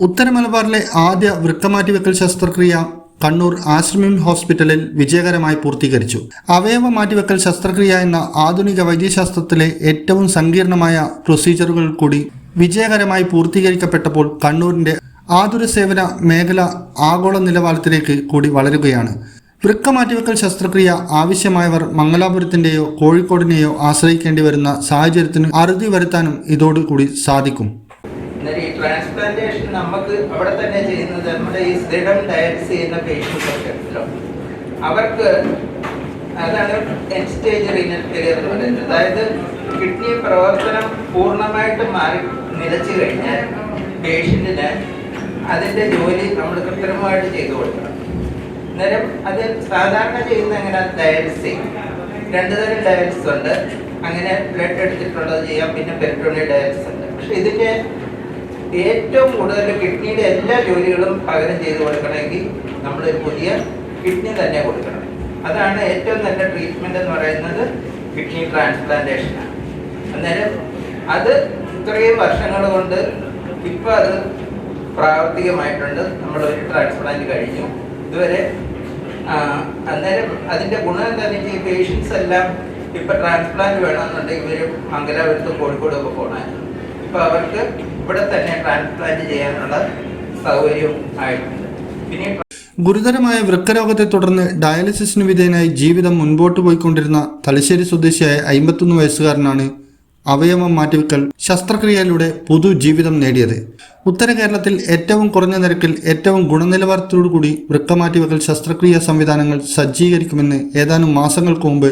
ഉത്തര മലബാറിലെ ആദ്യ വൃക്കമാറ്റിവെക്കൽ ശസ്ത്രക്രിയ കണ്ണൂർ ആശ്രമിം ഹോസ്പിറ്റലിൽ വിജയകരമായി പൂർത്തീകരിച്ചു. അവയവ മാറ്റിവെക്കൽ ശസ്ത്രക്രിയ എന്ന ആധുനിക വൈദ്യശാസ്ത്രത്തിലെ ഏറ്റവും സങ്കീർണമായ പ്രൊസീജറുകൾ കൂടി വിജയകരമായി പൂർത്തീകരിക്കപ്പെട്ടപ്പോൾ കണ്ണൂരിന്റെ ആതുര സേവന മേഖല ആഗോള നിലവാരത്തിലേക്ക് കൂടി വളരുകയാണ്. വൃക്ക മാറ്റിവെക്കൽ ശസ്ത്രക്രിയ ആവശ്യമായവർ മംഗലാപുരത്തിന്റെയോ കോഴിക്കോടിനെയോ ആശ്രയിക്കേണ്ടി വരുന്ന സാഹചര്യത്തിന് അറുതി വരുത്താനും ഇതോടുകൂടി സാധിക്കും. ഈ ട്രാൻസ്പ്ലാന്റേഷൻ നമുക്ക് അവിടെ തന്നെ ചെയ്യുന്നത് നമ്മുടെ ഈ സ്ഥിരം ഡയലിസ് ചെയ്യുന്ന പേഷ്യൻസ് അവർക്ക് അതാണ് എൻ സ്റ്റേജ് റീനൽ ഫെയിലിയർ എന്ന് അതായത് കിഡ്നി പ്രവർത്തനം പൂർണമായിട്ട് മാറി നിലച്ചു കഴിഞ്ഞാൽ പേഷ്യന്റിന് അതിന്റെ ജോലി നമ്മൾ കൃത്രിമമായിട്ട് ചെയ്തു കൊടുക്കണം. അന്നേരം അത് സാധാരണ ചെയ്യുന്ന എങ്ങനെ ഡയാലിസിസ് രണ്ടു തരം ഡയാലിസിസ് ഉണ്ട്. അങ്ങനെ ബ്ലഡ് എടുത്തിട്ടുള്ളത് ചെയ്യാം. പിന്നെ പെരിട്ടോണിയ ഡയാലിസിസ് ഉണ്ട്. പക്ഷെ ഇതിന്റെ ഏറ്റവും കൂടുതൽ കിഡ്നിയുടെ എല്ലാ ജോലികളും പകരം ചെയ്ത് കൊടുക്കണമെങ്കിൽ നമ്മൾ പുതിയ കിഡ്നി തന്നെ കൊടുക്കണം. അതാണ് ഏറ്റവും നല്ല ട്രീറ്റ്മെന്റ് എന്ന് പറയുന്നത് കിഡ്നി ട്രാൻസ്പ്ലാന്റേഷനാണ് അന്നേരം അത് ഇത്രയും വർഷങ്ങൾ കൊണ്ട് ഇപ്പം അത് പ്രാവർത്തികമായിട്ടുണ്ട്. ഒരു ട്രാൻസ്പ്ലാന്റ് കഴിഞ്ഞു. ഇതുവരെ അന്നേരം അതിന്റെ ഗുണം എന്താണെന്ന് വെച്ചാൽ പേഷ്യൻസ് എല്ലാം ഇപ്പം ട്രാൻസ്പ്ലാന്റ് വേണമെന്നുണ്ടെങ്കിൽ ഇവർ മംഗലാപുരത്തും കോഴിക്കോടും ഒക്കെ പോകണമായിരുന്നു ഇപ്പം അവർക്ക് ഇവിടെ തന്നെ ട്രാൻസ്പ്ലാന്റ് ചെയ്യാനുള്ള സൗകര്യവും ആയിട്ടുണ്ട്. പിന്നെ ഗുരുതരമായ വൃക്കരോഗത്തെ തുടർന്ന് ഡയാലിസിസിന് വിധേയനായി ജീവിതം മുൻപോട്ട് പോയിക്കൊണ്ടിരുന്ന തലശ്ശേരി സ്വദേശിയായ അമ്പത്തൊന്ന് വയസ്സുകാരനാണ് അവയവം മാറ്റിവെക്കൽ ശസ്ത്രക്രിയയിലൂടെ പുതുജീവിതം നേടിയത്. ഉത്തര കേരളത്തിൽ ഏറ്റവും കുറഞ്ഞ നിരക്കിൽ ഏറ്റവും ഗുണനിലവാരത്തോടുകൂടി വൃക്ക മാറ്റിവെക്കൽ ശസ്ത്രക്രിയ സംവിധാനങ്ങൾ സജ്ജീകരിക്കുമെന്ന് ഏതാനും മാസങ്ങൾക്ക് മുമ്പ്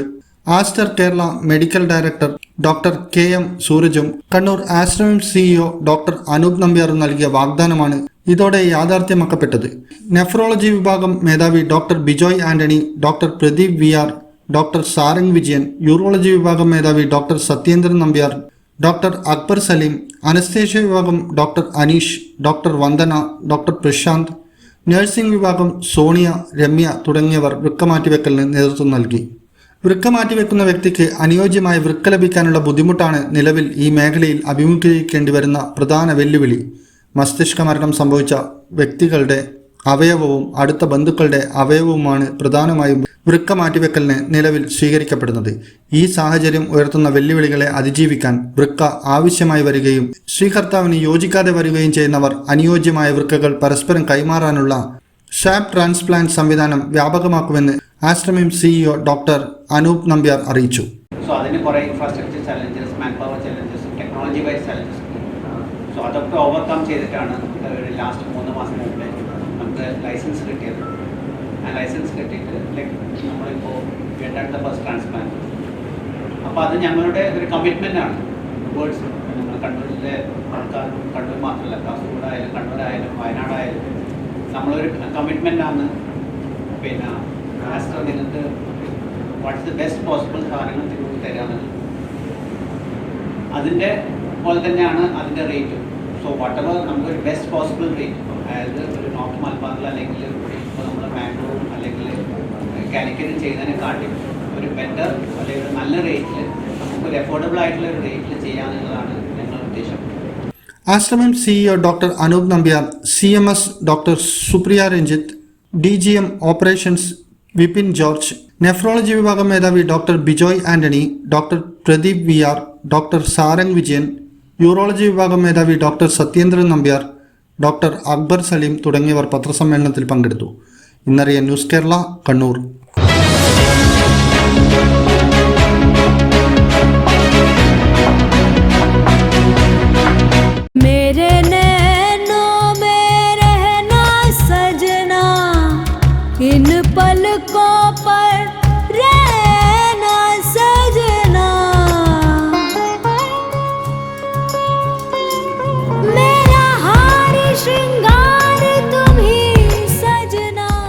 Aster Kerala medical director doctor K M സൂരജും Kannur ആശ്രമം സിഇഒ ഡോക്ടർ അനൂപ് നമ്പ്യാറും നൽകിയ വാഗ്ദാനമാണ് ഇതോടെ യാഥാർത്ഥ്യമാക്കപ്പെട്ടത്. നെഫ്രോളജി വിഭാഗം മേധാവി doctor Bijoy Antony doctor Pradeep V R doctor Sarang Vijayan urology വിഭാഗം മേധാവി doctor Sathyendran Nambiar doctor Akbar Saleem anaesthesia വിഭാഗം doctor Aneesh doctor Vandana doctor Prashanth nursing വിഭാഗം സോണിയ രമ്യ തുടങ്ങിയവർ വൃക്ക മാറ്റിവെക്കലിന് നേതൃത്വം നൽകി. വൃക്ക മാറ്റിവെക്കുന്ന വ്യക്തിക്ക് അനുയോജ്യമായ വൃക്ക ലഭിക്കാനുള്ള ബുദ്ധിമുട്ടാണ് നിലവിൽ ഈ മേഖലയിൽ അഭിമുഖീകരിക്കേണ്ടി വരുന്ന പ്രധാന വെല്ലുവിളി. മസ്തിഷ്ക മരണം സംഭവിച്ച വ്യക്തികളുടെ അവയവവും അടുത്ത ബന്ധുക്കളുടെ അവയവവുമാണ് പ്രധാനമായും വൃക്ക മാറ്റിവെക്കലിന് നിലവിൽ സ്വീകരിക്കപ്പെടുന്നത്. ഈ സാഹചര്യം ഉയർത്തുന്ന വെല്ലുവിളികളെ അതിജീവിക്കാൻ വൃക്ക ആവശ്യമായി വരികയും സ്വീകർത്താവിന് യോജിക്കാതെ വരികയും ചെയ്യുന്നവർ അനുയോജ്യമായ വൃക്കകൾ പരസ്പരം കൈമാറാനുള്ള ഷാപ് ട്രാൻസ്പ്ലാന്റ് സംവിധാനം വ്യാപകമാക്കുമെന്ന് ആശ്രമം സിഇഒ ഡോക്ടർ അനൂപ് നമ്പ്യാർ അറിയിച്ചു. സോ അതിന് കുറേ infrastructure challenges man power challenges technology wise challenges so അതൊക്കെ ഓവർകം ചെയ്തിട്ടാണ് ലാസ്റ്റ് മൂന്ന് മാസം മുമ്പ് നമുക്ക് ലൈസൻസ് കിട്ടിയത്. ആ ലൈസൻസ് കിട്ടിയിട്ട് ലൈക്ക് നമ്മളിപ്പോൾ വേണ്ടാത്ത ഫസ്റ്റ് ട്രാൻസ്പ്ലാന്റ് അപ്പോൾ അത് ഞങ്ങളുടെ ഒരു കമ്മിറ്റ്മെന്റ് ആണ്. വേർഡ്സ് നമ്മൾ കണ്ണൂരിലെ ആൾക്കാരും കണ്ണൂർ മാത്രമല്ല കാസർഗോഡായാലും കണ്ണൂരായാലും വയനാടായാലും നമ്മളൊരു കമ്മിറ്റ്മെന്റ് ആണ്. പിന്നെ ആസ്റ്റർ നിങ്ങൾക്ക് വാട്ട്സ് ദ ബെസ്റ്റ് പോസിബിൾ സാധനങ്ങൾ തിരുവനന്തപുരം തരാമെന്ന്. അതിന്റെ പോലെ തന്നെയാണ് അതിന്റെ റേറ്റ് സോ വാട്ട് എവർ നമുക്കൊരു ബെസ്റ്റ് പോസിബിൾ റേറ്റ് അതായത് ഒരു നോർത്ത് മലബാറിൽ അല്ലെങ്കിൽ കാലിക്കറ്റും ചെയ്യുന്നതിനെക്കാട്ടും ഒരു ബെറ്റർ അല്ലെങ്കിൽ ഒരു നല്ല റേറ്റിൽ നമുക്കൊരു അഫോർഡബിൾ ആയിട്ടുള്ള ഒരു റേറ്റിൽ ചെയ്യാമെന്നുള്ളതാണ് ഞങ്ങളുടെ ഉദ്ദേശം. Ashramam CEO doctor Anoop Nambiar C M S doctor Supriya Ranjith D G M operations Vipin George nephrology വിഭാഗം മേധാവി doctor Bijoy Antony doctor Pradeep V R doctor Sarang Vijayan urology വിഭാഗം മേധാവി ഡോക്ടർ സത്യേന്ദ്രൻ നമ്പ്യാർ ഡോക്ടർ അക്ബർ സലീം തുടങ്ങിയവർ പത്രസമ്മേളനത്തിൽ പങ്കെടുത്തു. ഇന്നറിയ news Kerala Kannur.